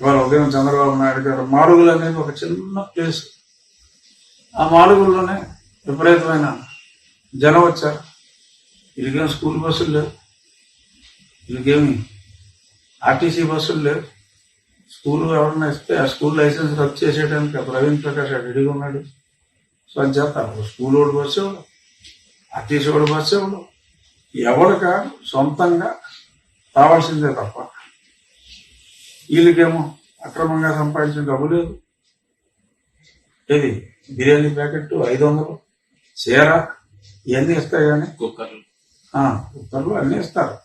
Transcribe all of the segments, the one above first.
ఇవాళ ఉదయం చంద్రబాబు నాయుడు గారు మాడుగులు అనేది ఒక చిన్న ప్లేస్ ఆ మాడుగుల్లోనే విపరీతమైన జనం వచ్చారు. వీళ్ళకేం స్కూల్ బస్సులు లేవు. వీళ్ళకేమి ఆర్టీసీ బస్సులు లేవు. స్కూల్ ఎవరన్నా ఇస్తే ఆ స్కూల్ లైసెన్స్ రద్దు చేసేయడానికి ఆ ప్రవీణ్ ప్రకాష్ రెడీగా ఉన్నాడు. సో అని చేత స్కూల్ వాడు బస్సు ఆర్టీసీ వాడు బస్సు ఎవడు ఎవడక సొంతంగా రావాల్సిందే తప్ప వీళ్ళకేమో అక్రమంగా సంపాదించిన డబ్బు లేదు ఏది? బిర్యానీ ప్యాకెట్ ఐదు వందలు. చీర ఇవన్నీ ఇస్తాయి కానీ. కుక్కర్లు. ఆ, ఉత్తర్వులు అన్నీ ఇస్తారు.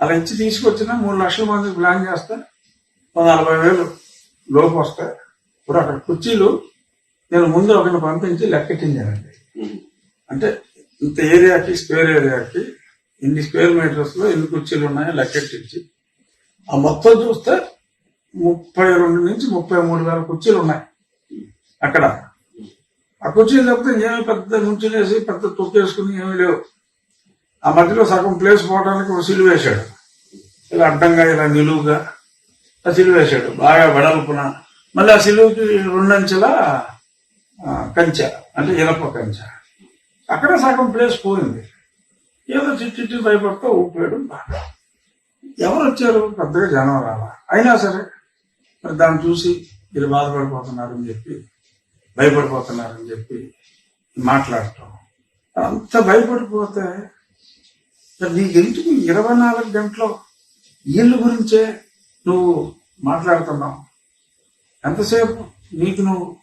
అలా ఇచ్చి తీసుకొచ్చిన మూడు లక్షల మంది ప్లాన్ చేస్తే నలభై వేలు లోపు వస్తాయి. ఇప్పుడు అక్కడ కుర్చీలు నేను ముందు ఒకరిని పంపించి లెక్కెట్టించానండి అంటే ఇంత ఏరియాకి స్క్వేర్ ఏరియాకి ఇన్ని స్క్వేర్ మీటర్స్లో ఎన్ని కుర్చీలు ఉన్నాయో లెక్కెట్టించి ఆ మొత్తం చూస్తే ముప్పై రెండు నుంచి ముప్పై మూడు వేల కుర్చీలు ఉన్నాయి అక్కడ. ఆ కుర్చీలు తప్పితే ఏమి పెద్ద నుంచులు పెద్ద తొక్కేసుకుని ఏమీ లేవు. ఆ మధ్యలో సగం ప్లేస్ పోవడానికి ఒక సిలువ వేశాడు. ఇలా అడ్డంగా ఇలా నిలువుగా ఆ సిలువ వేశాడు. బాగా వెడల్పున. మళ్ళీ ఆ సిలువుకి రెండంచెల కంచె అంటే ఇనప కంచె. అక్కడ సగం ప్లేస్ పోయింది. ఏదో చిట్టి భయపడుతూ ఊపాడు బాగా. ఎవరు వచ్చారు పెద్దగా జనం రాలా అయినా సరే మరి దాన్ని చూసి వీళ్ళు బాధపడిపోతున్నారని చెప్పి భయపడిపోతున్నారని చెప్పి మాట్లాడటం. అంత భయపడిపోతే మరి నీకెందుకు ఇరవై నాలుగు గంటలు వీళ్ళ గురించే నువ్వు మాట్లాడుతున్నావు? ఎంతసేపు నీకు నువ్వు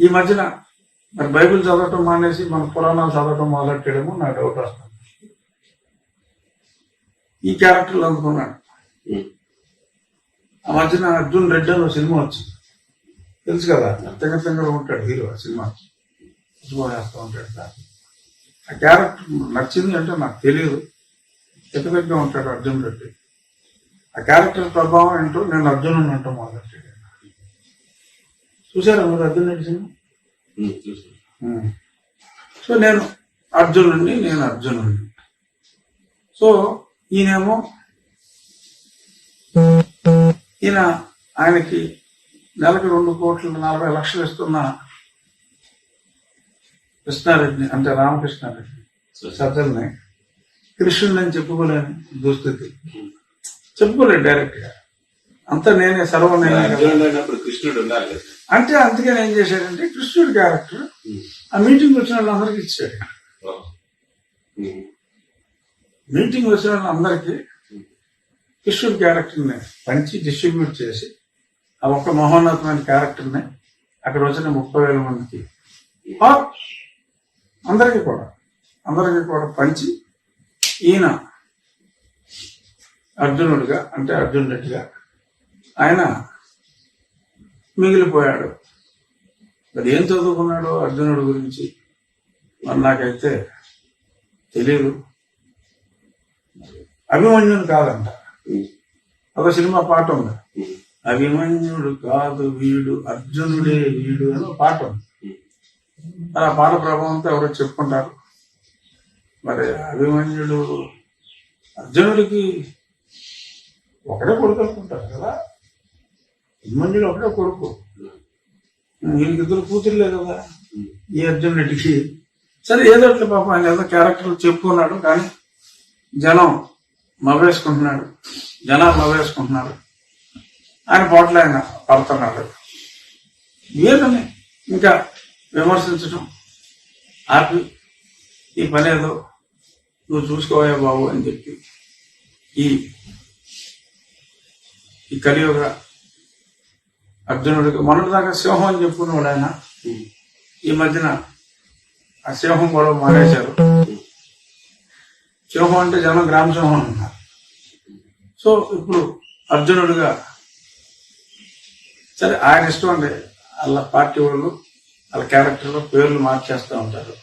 ఈ మధ్యన మరి బైబిల్ చదవటం మానేసి మన పురాణాలు చదవటం మొదలెట్టడము నా డౌట్ వస్తుంది. ఈ క్యారెక్టర్లు అనుకున్నాడు ఆ మధ్యన అర్జున్ రెడ్డి అని ఒక సినిమా వచ్చింది. తెలుసు కదా? తెగ తెగలో ఉంటాడు హీరో ఆ సినిమా. సినిమా చేస్తూ ఉంటాడు సార్. ఆ క్యారెక్టర్ నచ్చింది అంటే నాకు తెలియదు ఎక్కదగ్గర ఉంటాడు అర్జున్ రెడ్డి. ఆ క్యారెక్టర్ ప్రభావం ఏంటో నేను అర్జునుని అంటూ మొదలెట్టాడు చూసారా మీరు అర్జున్ రెడ్డి సినిమా. సో నేను అర్జునుడిని నేను అర్జునుడిని సో ఈయనేమో ఈయన ఆయనకి నెలకు రెండు కోట్ల నలభై లక్షలు ఇస్తున్న కృష్ణారెడ్డిని అంటే రామకృష్ణారెడ్డి సజ్జల్ని కృష్ణుడిని అని చెప్పుకోలేని దుస్థితి. చెప్పుకోలేదు డైరెక్ట్గా. అంతా నేనే సర్వం కృష్ణుడు అంటే అందుకని ఏం చేశాడంటే కృష్ణుడి క్యారెక్టర్ ఆ మీటింగ్ వచ్చిన వాళ్ళందరికీ ఇచ్చాడు. మీటింగ్ వచ్చిన వాళ్ళందరికీ కృష్ణుడి క్యారెక్టర్ని పంచి డిస్ట్రిబ్యూట్ చేసి ఆ ఒక్క మహోన్నతమైన క్యారెక్టర్ని అక్కడ వచ్చిన ముప్పై వేల మందికి. అందరికీ కూడా. అందరికీ కూడా పంచి ఈయన అర్జునుడిగా అంటే అర్జున్ రెడ్డిగా ఆయన మిగిలిపోయాడు. మరి ఏం చదువుకున్నాడో అర్జునుడి గురించి? మరి నాకైతే తెలియదు అభిమన్యుని కాదంట. ఒక సినిమా పాట ఉంది. అభిమన్యుడు కాదు వీడు అర్జునుడే వీడు అని పాట ఉంది. మరి ఆ పాట ప్రభావంతో ఎవరో చెప్పుకుంటారు. మరి అభిమన్యుడు అర్జునుడికి ఒకటే కొడుకు అనుకుంటారు కదా. అభిమన్యుడు ఒకటే కొడుకు. వీళ్ళకి ఇద్దరు కూతురులే కదా. ఈ అర్జునుడికి సరే ఏదో పాపం ఏదో క్యారెక్టర్ చెప్పుకున్నాడు కానీ జనం మవ్వేసుకుంటున్నాడు జనాలు మవేసుకుంటున్నారు ఆయన పాటలు ఆయన పడుతున్నాడు. వీళ్ళని ఇంకా విమర్శించడం ఆపి ఈ పని ఏదో నువ్వు చూసుకోవా బాబు అని చెప్పి ఈ ఈ కలియుగ అర్జునుడికి మొన్నటిదాకా సింహం అని చెప్పుకున్నాడు ఆయన. ఈ మధ్యన ఆ సింహం గొడవ మానేశారు. సింహం అంటే జనం గ్రామ సింహం అన్నారు సో ఇప్పుడు అర్జునుడుగా సరే ఆయన ఇష్టం అండి వాళ్ళ పార్టీ వాళ్ళు వాళ్ళ క్యారెక్టర్లో పేర్లు మార్చేస్తూ ఉంటారు.